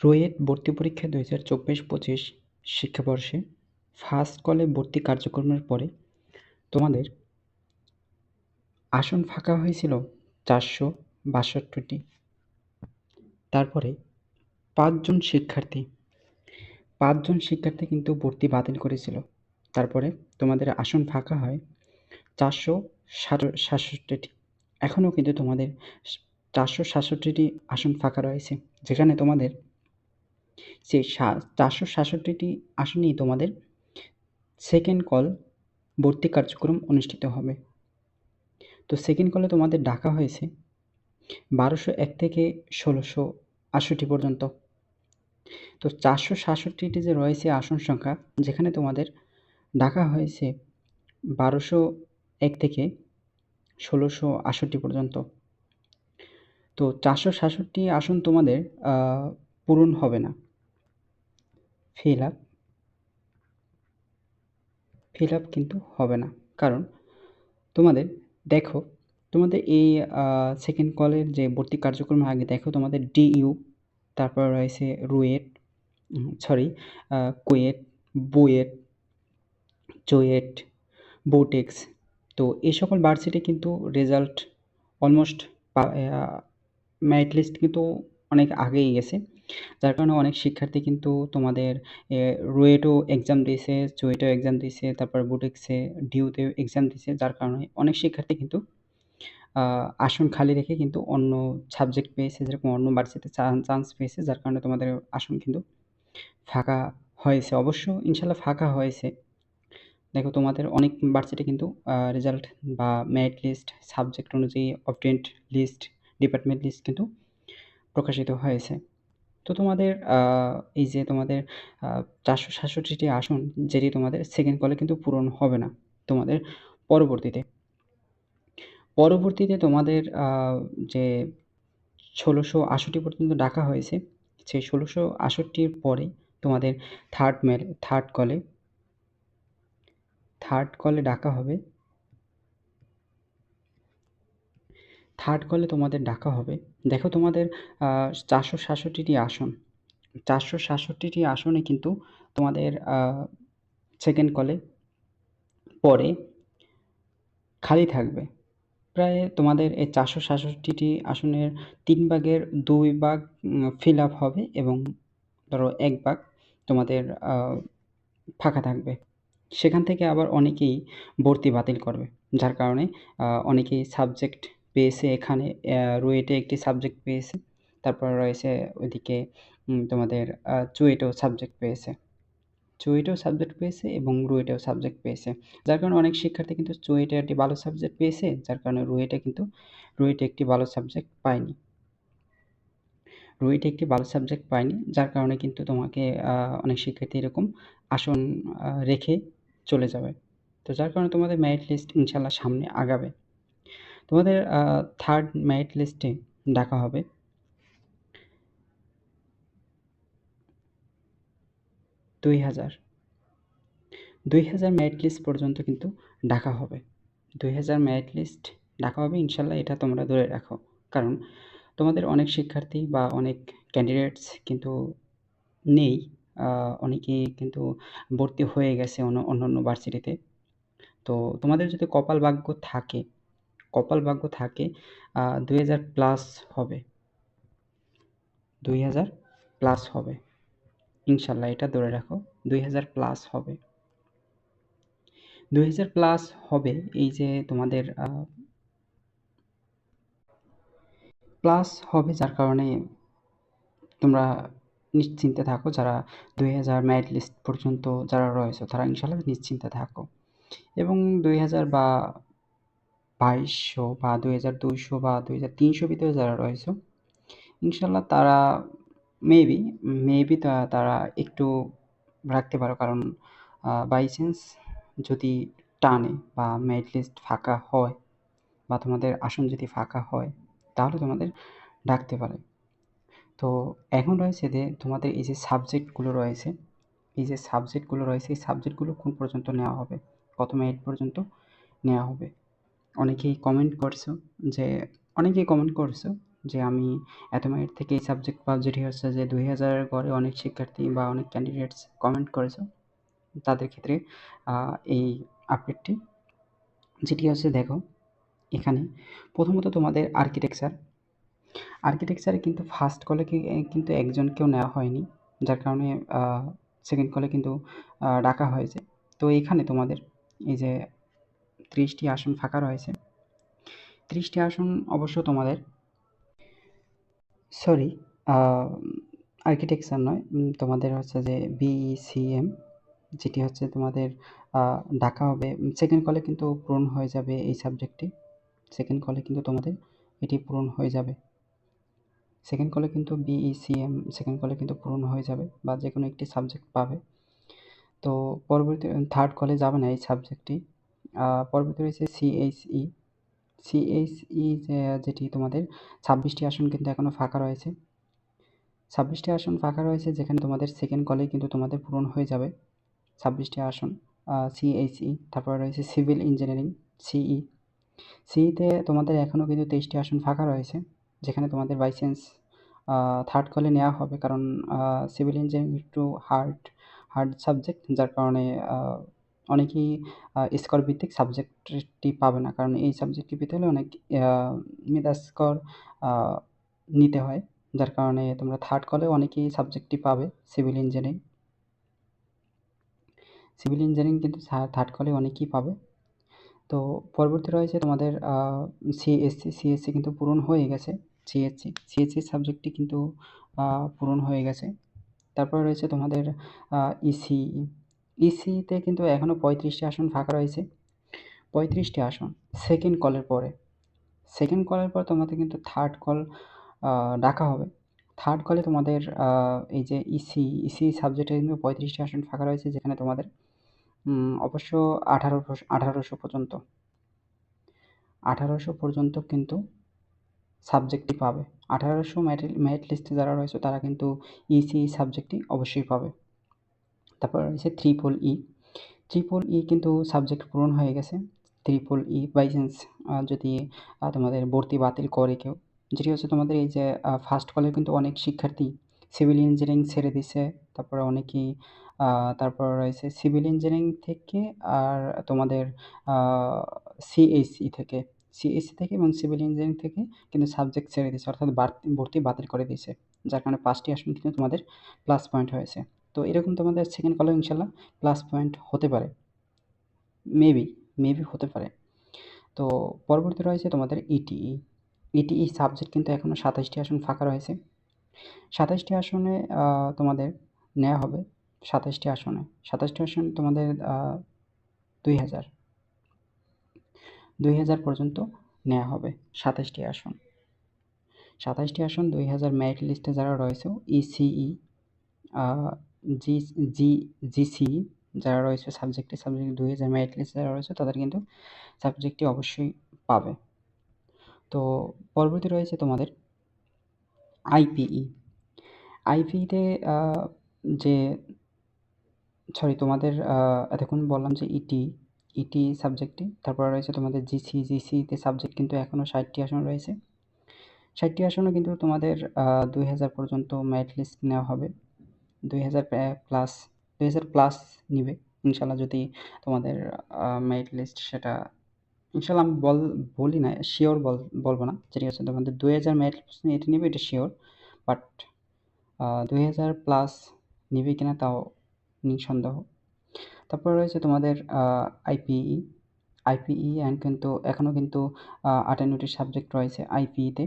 রুয়েট ভর্তি পরীক্ষা দুই হাজার চব্বিশ পঁচিশ শিক্ষাবর্ষে ফার্স্ট কলে ভর্তি কার্যক্রমের পরে তোমাদের আসন ফাঁকা হয়েছিল চারশো বাষট্টিটি। তারপরে পাঁচজন শিক্ষার্থী পাঁচজন শিক্ষার্থী কিন্তু ভর্তি বাতিল করেছিল। তারপরে তোমাদের আসন ফাঁকা হয় চারশো সাতষট্টিটি। এখনও কিন্তু তোমাদের চারশো সাতষট্টিটি আসন ফাঁকা রয়েছে, যেখানে তোমাদের সেই চারশো সাতষট্টিটি আসনেই তোমাদের সেকেন্ড কল ভর্তি কার্যক্রম অনুষ্ঠিত হবে। তো সেকেন্ড কলে তোমাদের ডাকা হয়েছে বারোশো এক থেকে ষোলোশো আষট্টি পর্যন্ত। তো চারশো সাতষট্টিটি যে রয়েছে আসন সংখ্যা, যেখানে তোমাদের ডাকা হয়েছে বারোশো এক থেকে ষোলোশো আষট্টি পর্যন্ত। তো চারশো সাতষট্টি আসন তোমাদের পূরণ হবে না। ফিল আপ ফিল আপ কিন্তু হবে না। কারণ তোমাদের, দেখো, তোমাদের এই সেকেন্ড কলের যে ভর্তি কার্যক্রম আগে দেখো তোমাদের ডিইউ তারপর রয়েছে রুয়েট সরি কুয়েট, বুয়েট চুয়েট বোটেক্স। তো এই সকল ভার্সিটি কিন্তু রেজাল্ট অলমোস্ট মেরিট লিস্ট কিন্তু অনেক আগেই গেছে। যার কারণে অনেক শিক্ষার্থী কিন্তু তোমাদের রুয়েটও এক্সাম দিয়েছে চুয়েটেও এক্সাম দিয়েছে তারপর বুটেক্সে, ডিউতেও এক্সাম দিয়েছে যার কারণে অনেক শিক্ষার্থী কিন্তু আসন খালি রেখে কিন্তু অন্য সাবজেক্ট পেয়েছে, যেরকম অন্য ভার্সিটিতে চান্স পেয়েছে, যার কারণে তোমাদের আসন কিন্তু ফাঁকা হয়েছে। অবশ্য ইনশাল্লাহ ফাঁকা হয়েছে। দেখো তোমাদের অনেক ভার্সিটি কিন্তু রেজাল্ট বা মেরিট লিস্ট সাবজেক্ট অনুযায়ী অবটেন্ট লিস্ট ডিপার্টমেন্ট লিস্ট কিন্তু প্রকাশিত হয়েছে। তো তোমাদের এই যে তোমাদের চারশো সাতষট্টিটি আসন যেটি তোমাদের সেকেন্ড কলে কিন্তু পূরণ হবে না তোমাদের পরবর্তীতে। পরবর্তীতে তোমাদের যে ষোলোশো আষট্টি পর্যন্ত ডাকা হয়েছে, সেই ষোলোশো আষট্টির পরে তোমাদের থার্ড মেল থার্ড কলে থার্ড কলে ডাকা হবে থার্ড কলে তোমাদের ডাকা হবে। দেখো তোমাদের চারশো সাতষট্টিটি আসন। চারশো সাতষট্টিটি আসনে কিন্তু তোমাদের সেকেন্ড কলে পরে খালি থাকবে। প্রায় তোমাদের এই চারশো সাতষট্টিটি আসনের তিন ভাগের দুই ভাগ ফিল আপ হবে এবং ধরো এক ভাগ তোমাদের ফাঁকা থাকবে। সেখান থেকে আবার অনেকেই ভর্তি বাতিল করবে, যার কারণে অনেকেই সাবজেক্ট পেয়েছে এখানে রুয়েটে একটি সাবজেক্ট পেয়েছে, তারপর রয়েছে ওইদিকে তোমাদের চুয়েটেও সাবজেক্ট পেয়েছে। চুয়েটেও সাবজেক্ট পেয়েছে এবং রুয়েটেও সাবজেক্ট পেয়েছে। যার কারণে অনেক শিক্ষার্থী কিন্তু চুয়েটে একটি ভালো সাবজেক্ট পেয়েছে, যার কারণে রুয়েটে কিন্তু, রুয়েটে একটি ভালো সাবজেক্ট পায়নি। রুয়েটে একটি ভালো সাবজেক্ট পায়নি, যার কারণে কিন্তু তোমাকে অনেক শিক্ষার্থী এরকম আসন রেখে চলে যাবে। তো যার কারণে তোমাদের মেরিট লিস্ট ইনশাল্লাহ সামনে আগাবে। তোমাদের থার্ড মেরিট লিস্টে ডাকা হবে। দুই হাজার। দুই হাজার মেরিট লিস্ট পর্যন্ত কিন্তু ডাকা হবে। দুই হাজার মেরিট লিস্ট ডাকা হবে, ইনশাল্লাহ এটা তোমরা ধরে রাখো। কারণ তোমাদের অনেক শিক্ষার্থী বা অনেক ক্যান্ডিডেটস কিন্তু নেই অনেকে কিন্তু ভর্তি হয়ে গেছে অন্য অন্য ভার্সিটিতে তো তোমাদের যদি কপাল ভাগ্য থাকে কপাল ভাগ্য থাকে দুই হাজার প্লাস হবে। দুই হাজার প্লাস হবে। ইনশাল্লাহ এটা ধরে রাখো, দুই হাজার প্লাস হবে। দুই হাজার প্লাস হবে এই যে তোমাদের প্লাস হবে যার কারণে তোমরা নিশ্চিন্তে থাকো যারা দুই হাজার মেরিট লিস্ট পর্যন্ত যারা রয়েছে তারা ইনশাল্লাহ নিশ্চিন্তে থাকো। এবং দুই হাজার বা বাইশশো বা দুই হাজার দুইশো বা দুই হাজার তিনশো ভিতরে যারা রয়েছে, ইনশাল্লাহ তারা মেবি মেবি তারা একটু রাখতে পারো। কারণ বাই চান্স যদি টানে বা মেরিট লিস্ট ফাঁকা হয় বা তোমাদের আসন যদি ফাঁকা হয়, তাহলে তোমাদের ডাকতে পারে। তো এখন রয়েছে যে তোমাদের এই যে সাবজেক্টগুলো রয়েছে, এই যে সাবজেক্টগুলো রয়েছে, এই সাবজেক্টগুলো কোন পর্যন্ত নেওয়া হবে? কত মেরিট পর্যন্ত নেওয়া হবে। অনেকেই কমেন্ট করছ যে, অনেকেই কমেন্ট করছ যে, আমি এত মেরিট থেকে এই সাবজেক্ট পাব যেটি হচ্ছে যে, দুই হাজারের গড়ে অনেক শিক্ষার্থী বা অনেক ক্যান্ডিডেটস কমেন্ট করেছে। তাদের ক্ষেত্রে এই আপডেটটি যেটি হচ্ছে দেখো, এখানে প্রথমত তোমাদের আর্কিটেকচার আর্কিটেকচারে কিন্তু ফার্স্ট কলে কিন্তু একজনকেও নেওয়া হয়নি। যার কারণে সেকেন্ড কলে কিন্তু ডাকা হয়েছে। তো এখানে তোমাদের এই যে ত্রিশটি আসন ফাঁকা রয়েছে। ত্রিশটি আসন অবশ্য তোমাদের সরি আর্কিটেকচার নয় তোমাদের হচ্ছে যে বিইসিএম যেটি হচ্ছে তোমাদের ডাকা হবে। সেকেন্ড কলে কিন্তু পূরণ হয়ে যাবে এই সাবজেক্টটি সেকেন্ড কলে কিন্তু তোমাদের এটি পূরণ হয়ে যাবে। সেকেন্ড কলে কিন্তু বিইসিএম সেকেন্ড কলে কিন্তু পূরণ হয়ে যাবে বা যে কোনো একটি সাবজেক্ট পাবে। তো পরবর্তী থার্ড কলে যাবে না এই সাবজেক্টটি পরবর্তী রয়েছে সিএইচই সিএইচই যেটি তোমাদের ছাব্বিশটি আসন কিন্তু এখনও ফাঁকা রয়েছে। ছাব্বিশটি আসন ফাঁকা রয়েছে যেখানে তোমাদের সেকেন্ড কলেই কিন্তু তোমাদের পূরণ হয়ে যাবে। ছাব্বিশটি আসন সিএইচই তারপরে রয়েছে সিভিল ইঞ্জিনিয়ারিং সিই সিইতে তোমাদের এখনও কিন্তু তেইশটি আসন ফাঁকা রয়েছে, যেখানে তোমাদের বাই চান্স থার্ড কলে নেওয়া হবে। কারণ সিভিল ইঞ্জিনিয়ারিং একটু হার্ড হার্ড সাবজেক্ট যার কারণে অনেকেই স্কোর ভিত্তিক সাবজেক্টটি পাবে না। কারণ এই সাবজেক্টটি পেতে হলে অনেক মেধা স্কোর নিতে হয়। যার কারণে তোমরা থার্ড কলে অনেকেই সাবজেক্টটি পাবে সিভিল ইঞ্জিনিয়ারিং সিভিল ইঞ্জিনিয়ারিং কিন্তু থার্ড কলে অনেকেই পাবে। তো পরবর্তী রয়েছে তোমাদের সিএসসি সিএসসি কিন্তু পূরণ হয়ে গেছে। সিএসসি সিএসসি সাবজেক্টটি কিন্তু পূরণ হয়ে গেছে। তারপরে রয়েছে তোমাদের ইসি ইসিতে কিন্তু এখনও পঁয়ত্রিশটি আসন ফাঁকা রয়েছে। পঁয়ত্রিশটি আসন। সেকেন্ড কলের পরে। সেকেন্ড কলের পর তোমাদের কিন্তু থার্ড কল ডাকা হবে। থার্ড কলে তোমাদের এই যে ইসি ইসি সাবজেক্টে কিন্তু পঁয়ত্রিশটি আসন ফাঁকা রয়েছে যেখানে তোমাদের অবশ্য আঠারোশো আঠারোশো পর্যন্ত। আঠারোশো পর্যন্ত কিন্তু সাবজেক্টটি পাবে। আঠারোশো মেরিট লিস্টে যারা রয়েছে তারা কিন্তু ইসি সাবজেক্টটি অবশ্যই পাবে। তারপর রয়েছে ত্রিপল ই ত্রিপল ই কিন্তু সাবজেক্ট পূরণ হয়ে গেছে। ত্রিপল ই বাই চান্স যদি তোমাদের ভর্তি বাতিল করে কেউ। যেটি হচ্ছে তোমাদের এই যে ফার্স্ট কলের কিন্তু অনেক শিক্ষার্থী সিভিল ইঞ্জিনিয়ারিং ছেড়ে দিছে। তারপরে অনেকেই তারপর রয়েছে সিভিল ইঞ্জিনিয়ারিং থেকে আর তোমাদের সিএসই থেকে। সিএসসি থেকে এবং সিভিল ইঞ্জিনিয়ারিং থেকে কিন্তু সাবজেক্ট ছেড়ে দিয়েছে অর্থাৎ ভর্তি বাতিল করে দিয়েছে যার কারণে পাঁচটি আসন কিন্তু তোমাদের প্লাস পয়েন্ট হয়েছে। তো এরকম তোমাদের সেকেন্ড কলেও ইনশাল্লাহ প্লাস পয়েন্ট হতে পারে। মেবি মেবি হতে পারে। তো পরবর্তী রয়েছে তোমাদের ইটিই ইটিই সাবজেক্ট কিন্তু এখনও সাতাশটি আসন ফাঁকা রয়েছে। সাতাশটি আসনে তোমাদের নেওয়া হবে। সাতাশটি আসনে। সাতাশটি আসন তোমাদের দুই হাজার। দুই হাজার পর্যন্ত নেওয়া হবে সাতাশটি আসন। সাতাশটি আসন দুই হাজার মেরিট লিস্টে যারা রয়েছে ইসিই জি জি, জিসি যারা রয়েছে সাবজেক্টে সাবজেক্ট দুই হাজার মেরিট লিস্টে যারা রয়েছে তাদের কিন্তু সাবজেক্টটি অবশ্যই পাবে। তো পরবর্তী রয়েছে তোমাদের আইপিই আইপিইতে যে সরি তোমাদের এতক্ষণ বললাম যে ইটি ইটি সাবজেক্টটি তারপর রয়েছে তোমাদের জিসি জিসিতে সাবজেক্ট কিন্তু এখনও ষাটটি আসন রয়েছে। ষাটটি আসনও কিন্তু তোমাদের দুই হাজার পর্যন্ত মেরিট লিস্ট নেওয়া হবে। দুই হাজার প্লাস দুই হাজার প্লাস নিবে। ইনশাল্লাহ যদি তোমাদের মেরিট লিস্ট সেটা, ইনশাল্লাহ আমি বল, বলি না শিওর বল, বলব না। যেটি হচ্ছে তোমাদের দুই হাজার মেরিট লিস্ট এটি নেবে, এটা শিওর বাট দুই হাজার প্লাস নিবে কিনা তাও নিঃসন্দেহ। তারপর রয়েছে তোমাদের আইপিই আইপিই অ্যান্ড কিন্তু এখনও কিন্তু আটান্নটি সাবজেক্ট রয়েছে আইপিইতে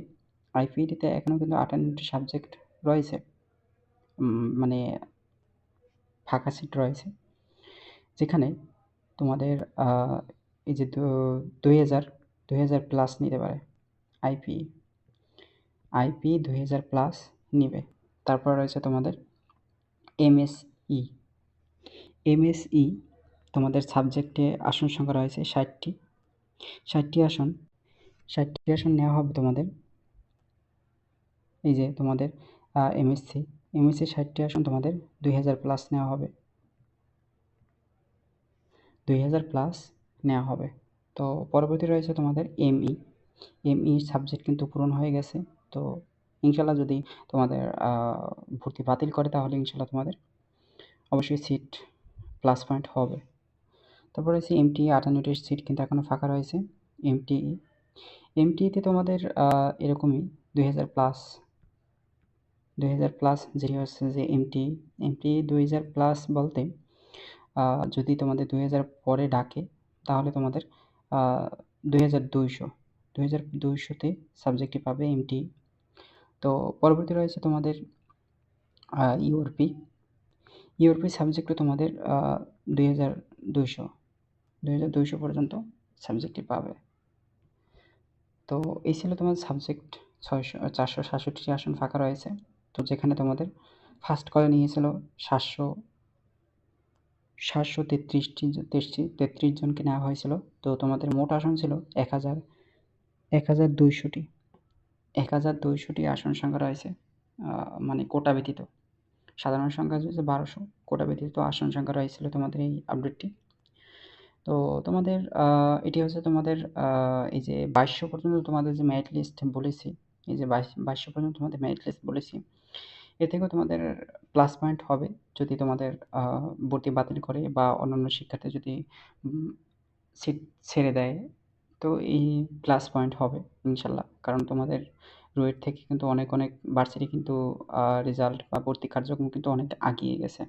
আইপিইটিতে এখনও কিন্তু আটান্নটি সাবজেক্ট রয়েছে। মানে ফাঁকা সিট রয়েছে। যেখানে তোমাদের এই যে দুই হাজার দুই হাজার প্লাস নিতে পারে আইপি আইপি দুই হাজার প্লাস নিবে। তারপর রয়েছে তোমাদের এমএসই এমএসই তোমাদের সাবজেক্টে আসন সংখ্যা রয়েছে ষাটটি। ষাটটি আসন ষাটটি আসন নেওয়া হবে তোমাদের, এই যে তোমাদের এমএসসি এমএসসি ষাটটি আসন তোমাদের দুই হাজার প্লাস নেওয়া হবে। দুই হাজার প্লাস নেওয়া হবে। তো পরবর্তী রয়েছে তোমাদের এমই এমই সাবজেক্ট কিন্তু পূরণ হয়ে গেছে। তো ইনশাল্লাহ যদি তোমাদের ভর্তি বাতিল করে তাহলে ইনশাল্লাহ তোমাদের অবশ্যই সিট প্লাস পয়েন্ট হবে। তারপরে হচ্ছে এমটি আটান্নটি সিট কিন্তু এখনও ফাঁকা রয়েছে। এমটি এমটিতে তোমাদের এরকমই দুই হাজার প্লাস দুই হাজার প্লাস যেটি হচ্ছে যে এমটি এমটি দুই হাজার প্লাস বলতে যদি তোমাদের দুই হাজার পরে ডাকে, তাহলে তোমাদের দুই হাজার দুইশো, দুই হাজার দুইশোতে সাবজেক্টটি পাবে এমটি তো পরবর্তী রয়েছে তোমাদের ইউরপি ইউরপি সাবজেক্টে তোমাদের দুই হাজার দুইশো, দুই হাজার দুইশো পর্যন্ত সাবজেক্টটি পাবে। তো এই ছিল তোমাদের সাবজেক্ট ছয়শো, চারশো সাতষট্টি আসন ফাঁকা রয়েছে। তো যেখানে তোমাদের ফার্স্ট কলে নিয়েছিল? সাতশো সাতশো তেত্রিশটি তেত্রিশ তেত্রিশ জনকে নেওয়া হয়েছিল। তো তোমাদের মোট আসন ছিল এক হাজার এক হাজার দুইশোটি এক হাজার দুইশোটি আসন সংখ্যা রয়েছে মানে কোটা ব্যতীত। সাধারণ সংখ্যা হচ্ছে বারোশো, কোটা ব্যতীত আসন সংখ্যা রয়েছিল তোমাদের এই আপডেটটি তো তোমাদের এটি হচ্ছে তোমাদের এই যে বাইশশো পর্যন্ত তোমাদের যে মেরিট লিস্ট বলেছি, এই যে বাইশ, বাইশশো পর্যন্ত তোমাদের মেরিট লিস্ট বলেছি এ থেকেও তোমাদের প্লাস পয়েন্ট হবে যদি তোমাদের ভর্তি বাতিল করে বা অন্যান্য শিক্ষার্থী যদি সিট ছেড়ে দেয়, তো এই প্লাস পয়েন্ট হবে ইনশাল্লাহ। কারণ তোমাদের রুয়েট থেকে কিন্তু অনেক অনেক ভার্সিটি কিন্তু রেজাল্ট বা ভর্তি কার্যক্রম কিন্তু অনেক আগিয়ে গেছে।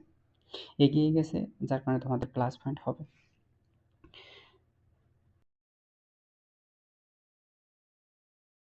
এগিয়ে গেছে, যার কারণে তোমাদের প্লাস পয়েন্ট হবে।